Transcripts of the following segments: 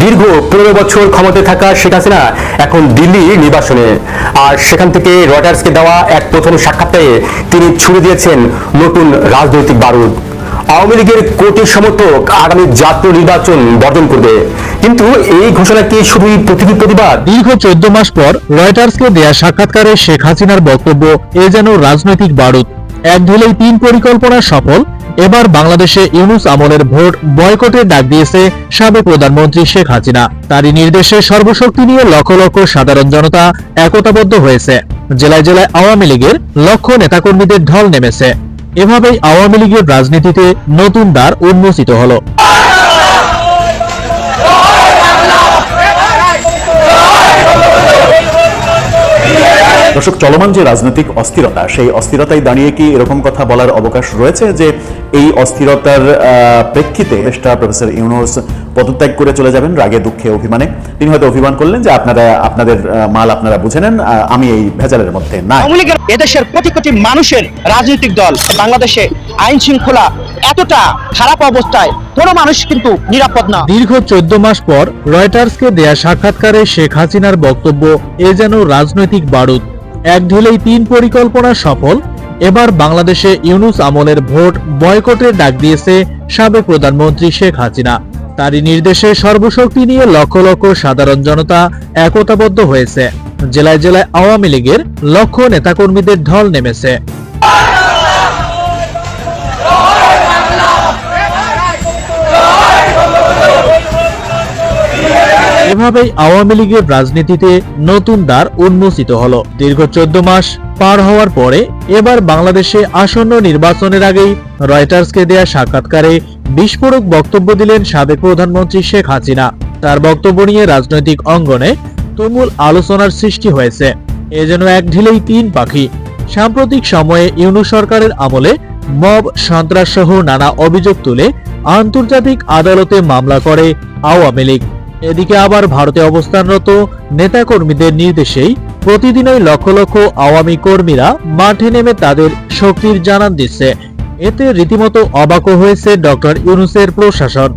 দীর্ঘ পনেরো বছর ক্ষমতায় থাকা শেখ হাসিনা এখন দিল্লির নির্বাসনে। আর সেখান থেকে রয়টার্সকে দেওয়া এক প্রথম সাক্ষাৎকারে তিনি ছুড়ে দিয়েছেন নতুন রাজনৈতিক বারুদ। আওয়ামী লীগের কোটি সমর্থক আগামী জাতীয় নির্বাচন বর্জন করবে। কিন্তু এই ঘোষণা কি শুধুই প্রতীকী প্রতিবাদ? দীর্ঘ চোদ্দ মাস পর রয়টার্সকে দেয়া সাক্ষাৎকারে শেখ হাসিনার বক্তব্য, এ যেন রাজনৈতিক বারুদ। এক ঢিলেই তিন পরিকল্পনা সফল এবার বাংলাদেশে ইউনুস আমলের ভোট বয়কটের ডাক দিয়েছে সাবেক প্রধানমন্ত্রী শেখ হাসিনা। তারই নির্দেশে সর্বশক্তি নিয়ে লক্ষ লক্ষ সাধারণ জনতা একতাবদ্ধ হয়েছে। জেলায় জেলায় আওয়ামী লীগের লক্ষ নেতাকর্মীদের ঢল নেমেছে। এভাবেই আওয়ামী লীগের রাজনীতিতে নতুন দ্বার উন্মোচিত হলো। দর্শক, চলমান যে রাজনৈতিক অস্থিরতা, সেই অস্থিরতায় দাঁড়িয়ে কি এরকম কথা বলার অবকাশ রয়েছে যে এই অস্থিরতার আহ, প্রেক্ষিতে দেশটা প্রফেসর ইউনুস পদত্যাগ করে চলে যাবেন রাগে দুঃখে অভিমানে। তিনি হয়তো অভিমান করলেন যে আপনারা আপনাদের মাল আপনারা বুঝে নেন আমি এই ভেজালের মধ্যে লীগের এদেশের কোটি কোটি মানুষের রাজনৈতিক দল বাংলাদেশে আইন শৃঙ্খলা এতটা খারাপ অবস্থায় কোনো মানুষ কিন্তু নিরাপদ না। দীর্ঘ চোদ্দ মাস পর রয়টার্সকে দেয়া সাক্ষাৎকারে শেখ হাসিনার বক্তব্য এ যেন রাজনৈতিক বারুদ। এক ঢিলেই তিন পরিকল্পনা সফল এবার বাংলাদেশে ইউনুস আমলের ভোট বয়কটের ডাক দিয়েছে সাবেক প্রধানমন্ত্রী শেখ হাসিনা। তারই নির্দেশে সর্বশক্তি নিয়ে লক্ষ লক্ষ সাধারণ জনতা একতাবদ্ধ হয়েছে। জেলায় জেলায় আওয়ামী লীগের লক্ষ নেতাকর্মীদের ঢল নেমেছে। এভাবেই আওয়ামী লীগের রাজনীতিতে নতুন দ্বার উন্মোচিত হলো। দীর্ঘ চোদ্দ মাস পার হওয়ার পরে এবার বাংলাদেশে আসন্ন নির্বাচনের আগেই রয়টার্সকে দেয়া সাক্ষাৎকারে বিস্ফোরক বক্তব্য দিলেন সাবেক প্রধানমন্ত্রী শেখ হাসিনা। তার বক্তব্য নিয়ে রাজনৈতিক অঙ্গনে তুমুল আলোচনার সৃষ্টি হয়েছে। এ যেন এক ঢিলেই তিন পাখি। সাম্প্রতিক সময়ে ইউনু সরকারের আমলে মব সন্ত্রাস সহ নানা অভিযোগ তুলে আন্তর্জাতিক আদালতে মামলা করে আওয়ামী লীগ। এদিকে আবার ভারতে অবস্থানরত নেতাকর্মীদের নির্দেশেই প্রতিদিনই লক্ষ লক্ষ আওয়ামী কর্মীরা মাঠে নেমে তাদের শক্তির জানান দিচ্ছে। এতে রীতিমতো অবাকও হয়েছে ডক্টর ইউনুসের প্রশাসন।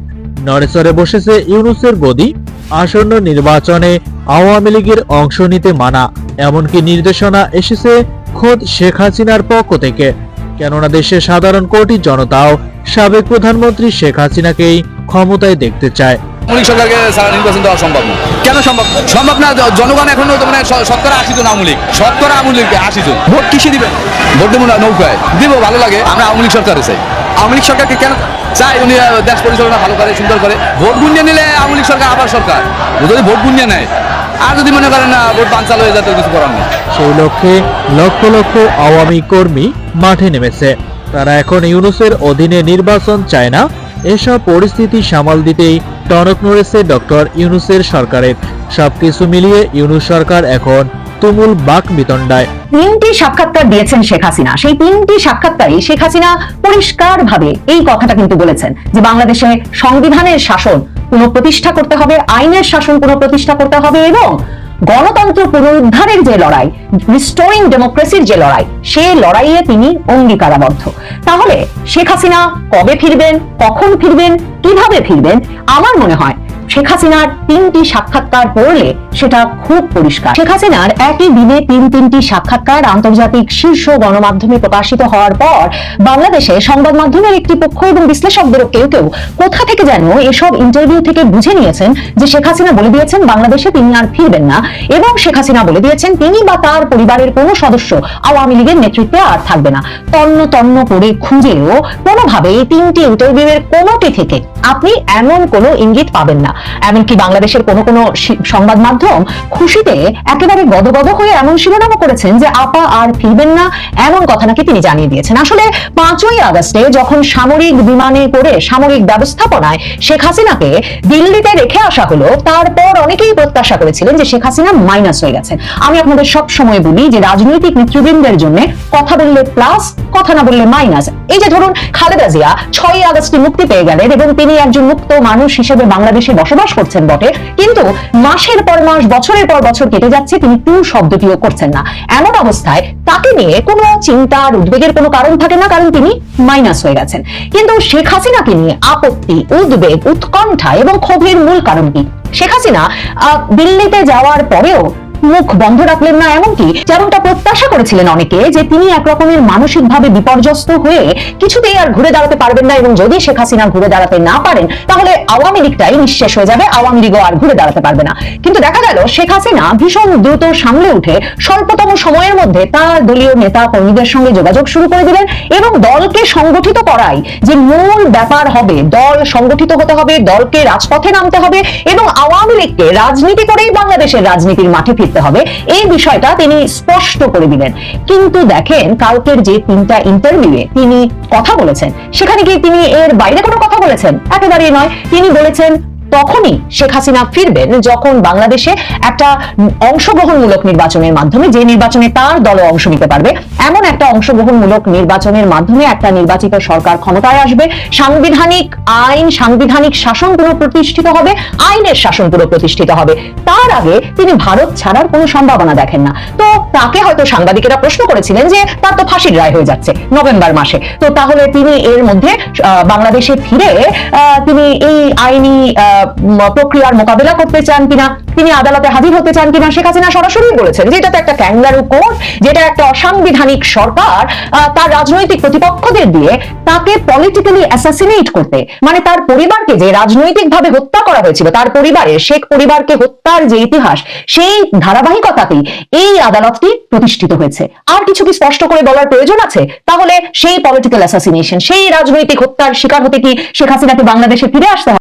নড়েচড়ে বসেছে ইউনুসের গদি। আসন্ন নির্বাচনে আওয়ামী লীগের অংশ নিতে মানা। এমনকি নির্দেশনা এসেছে খোদ শেখ হাসিনার পক্ষ থেকে। কেননা দেশের সাধারণ কোটি জনতাও সাবেক প্রধানমন্ত্রী শেখ হাসিনাকেই ক্ষমতায় দেখতে চায়। আওয়ামী সরকারকে সারা নির্বাচন দেওয়া সম্ভব না। কেন সম্ভব? সম্ভব না জনগণ এখনও তো মানে শতকরা আশি জন আওয়ামী লীগ। শতকরা আওয়ামী লীগ আশি জন। ভোট কিসে দিবেন? ভোট দেবো না নৌকায়। দিব ভালো লাগে। আমরা আওয়ামী লীগ সরকারে চাই। আওয়ামী লীগ সরকারকে কেন? চাই উনি দেশ পরিচালনা ভালো করে সুন্দর করে। ভোট গুঞ্জে নিলে আওয়ামী লীগ সরকার আবার সরকার। ও যদি ভোট গুঞ্জে নেয় আর যদি মনে করেন না ভোট বানচাল হয়ে যাতে কিছু করার নেই। সেই লক্ষ্যে লক্ষ লক্ষ আওয়ামী কর্মী মাঠে নেমেছে। তারা এখন ইউনুসের অধীনে নির্বাচন চায় না। এসব পরিস্থিতি সামাল দিতেই টনক নড়েছে ডক্টর ইউনুসের সরকারের। সবকিছু মিলিয়ে ইউনুস সরকার এখন তুমুল বাক বিতণ্ডায়। তিনটি সাক্ষাৎকার দিয়েছেন শেখ হাসিনা। সেই তিনটি সাক্ষাৎকারই শেখ হাসিনা পরিষ্কার ভাবে এই কথাটা কিন্তু বলেছেন যে বাংলাদেশে সংবিধানের শাসন পুনঃপ্রতিষ্ঠা করতে হবে, আইনের শাসন পুনঃপ্রতিষ্ঠা করতে হবে এবং গণতন্ত্র পুনরুদ্ধারের যে লড়াই রিস্টোরিং ডেমোক্রেসির যে লড়াই, সে লড়াইয়ে তিনি অঙ্গীকারাবদ্ধ। তাহলে শেখ হাসিনা কবে ফিরবেন, কখন ফিরবেন, কীভাবে ফিরবেন, আমার মনে হয় শেখ হাসিনার তিনটি সাক্ষাৎকার পড়লে সেটা খুব পরিষ্কার। শেখ হাসিনার একই দিনে তিন তিনটি সাক্ষাৎকার আন্তর্জাতিক শীর্ষ গণমাধ্যমে প্রকাশিত হওয়ার পর বাংলাদেশে সংবাদ মাধ্যমের একটি পক্ষ এবং বিশ্লেষকদেরও কেউ কেউ কোথা থেকে যেন এসব ইন্টারভিউ থেকে বুঝে নিয়েছেন যে শেখ হাসিনা বলে দিয়েছেন, বাংলাদেশে তিনি আর ফিরবেন না এবং শেখ হাসিনা বলে দিয়েছেন তিনি বা তার পরিবারের কোনো সদস্য আওয়ামী লীগের নেতৃত্বে আর থাকবে না। তন্ন তন্ন করে খুঁজেও কোনোভাবে এই তিনটি ইন্টারভিউ এর কোনোটি থেকে আপনি এমন কোনো ইঙ্গিত পাবেন না। এমনকি বাংলাদেশের কোনো কোনো সংবাদ মাধ্যম খুশিতে একেবারে গদগদ হয়ে এমন শিরোনামও করেছেন যে আপা আর ফিরবেন না, এমন কথা নাকি তিনি জানিয়ে দিয়েছেন। আসলে পাঁচই আগস্টে যখন সামরিক বিমানে করে সামরিক ব্যবস্থাপনায় শেখ হাসিনাকে দিল্লিতে রেখে আসা হলো, তারপর অনেকেই প্রত্যাশা করেছিলেন যে শেখ হাসিনা মাইনাস হয়ে গেছেন। আমি আপনাদের সব সময় বলি যে রাজনৈতিক নেতৃবৃন্দের জন্য কথা বললে প্লাস কথা না বললে মাইনাস এই যে ধরুন খালেদা জিয়া ছয়ই আগস্টে মুক্তি পেয়ে গেলেন এবং তিনি একজন মুক্ত মানুষ হিসেবে বাংলাদেশে বসবাস করছেন বটে, কিন্তু মাসের পর মাস, বছরের পর বছর কেটে যাচ্ছে, তিনি টু শব্দটিও করছেন না। এমন অবস্থায় তাকে নিয়ে কোনো চিন্তার উদ্বেগের কোনো কারণ থাকে না, কারণ তিনি মাইনাস হয়ে গেছেন। কিন্তু শেখ হাসিনাকে নিয়ে আপত্তি, উদ্বেগ, উৎকণ্ঠা এবং ক্ষোভের মূল কারণ কি? শেখ হাসিনা দিল্লিতে যাওয়ার পরেও মুখ বন্ধ রাখলেন না এমনকি যেমনটা প্রত্যাশা করেছিলেন অনেকে, যে তিনি একরকমের মানসিকভাবে বিপর্যস্ত হয়ে কিছুতেই আর ঘুরে দাঁড়াতে পারবেন না এবং যদি শেখ হাসিনা ঘুরে দাঁড়াতে না পারেন, তাহলে আওয়ামী লীগটাই নিঃশেষ হয়ে যাবে, আওয়ামী লীগও আর ঘুরে দাঁড়াতে পারবে না। কিন্তু দেখা গেল, শেখ হাসিনা ভীষণ দ্রুত সামলে উঠে স্বল্পতম সময়ের মধ্যে তার দলীয় নেতা কর্মীদের সঙ্গে যোগাযোগ শুরু করে দিলেন এবং দলকে সংগঠিত করাই যে মূল ব্যাপার হবে, দল সংগঠিত হতে হবে, দলকে রাজপথে নামতে হবে এবং আওয়ামী লীগকে রাজনীতি করেই বাংলাদেশের রাজনীতির মাঠে ফিরতে হবে। এই বিষয়টা তিনি স্পষ্ট করে দিলেন। কিন্তু দেখেন, কালকের যে তিনটা ইন্টারভিউয়ে তিনি কথা বলেছেন, সেখানে গিয়ে তিনি এর বাইরে কোনো কথা বলেছেন? একেবারেই নয়। তিনি বলেছেন, তখনই শেখ হাসিনা ফিরবেন যখন বাংলাদেশে একটা অংশগ্রহণমূলক নির্বাচনের মাধ্যমে, যে নির্বাচনে তার দল অংশ নিতে পারবে এমন একটা অংশগ্রহণমূলক নির্বাচনের মাধ্যমে একটা নির্বাচিত সরকার ক্ষমতায় আসবে। সাংবিধানিক আইন, সাংবিধানিক শাসন পুরো প্রতিষ্ঠিত হবে, আইনের শাসন পুরো প্রতিষ্ঠিত হবে। তার আগে তিনি ভারত ছাড়ার কোনো সম্ভাবনা দেখেন না। তো তাকে হয়তো সাংবাদিকেরা প্রশ্ন করেছিলেন যে, তার তো ফাঁসির রায় হয়ে যাচ্ছে নভেম্বর মাসে। তো তাহলে তিনি এর মধ্যে বাংলাদেশে ফিরে তিনি এই আইনি প্রক্রিয়ার মোকাবেলা করতে চান কিনা, তিনি আদালতে হাজির হতে চান কিনা, শেখ হাসিনা সরাসরি বলেছেন যে, এটা তো একটা ক্যাঙ্গারু কোর্ট, যেটা একটা অসাংবিধানিক সরকার তার রাজনৈতিক প্রতিপক্ষদের দিয়ে তাকে পলিটিক্যালি অ্যাসাসিনেট করতে। মানে তার পরিবারকে যে রাজনৈতিকভাবে হত্যা করা হয়েছিল, তার পরিবারের শেখ পরিবারকে হত্যার যে ইতিহাস, সেই ধারাবাহিকতাতেই এই আদালতটি প্রতিষ্ঠিত হয়েছে। আর কিছু কি স্পষ্ট করে বলার প্রয়োজন আছে? তাহলে সেই পলিটিক্যাল অ্যাসাসিনেশন সেই রাজনৈতিক হত্যার শিকার হতে কি শেখ হাসিনাকে বাংলাদেশে ফিরে আসতে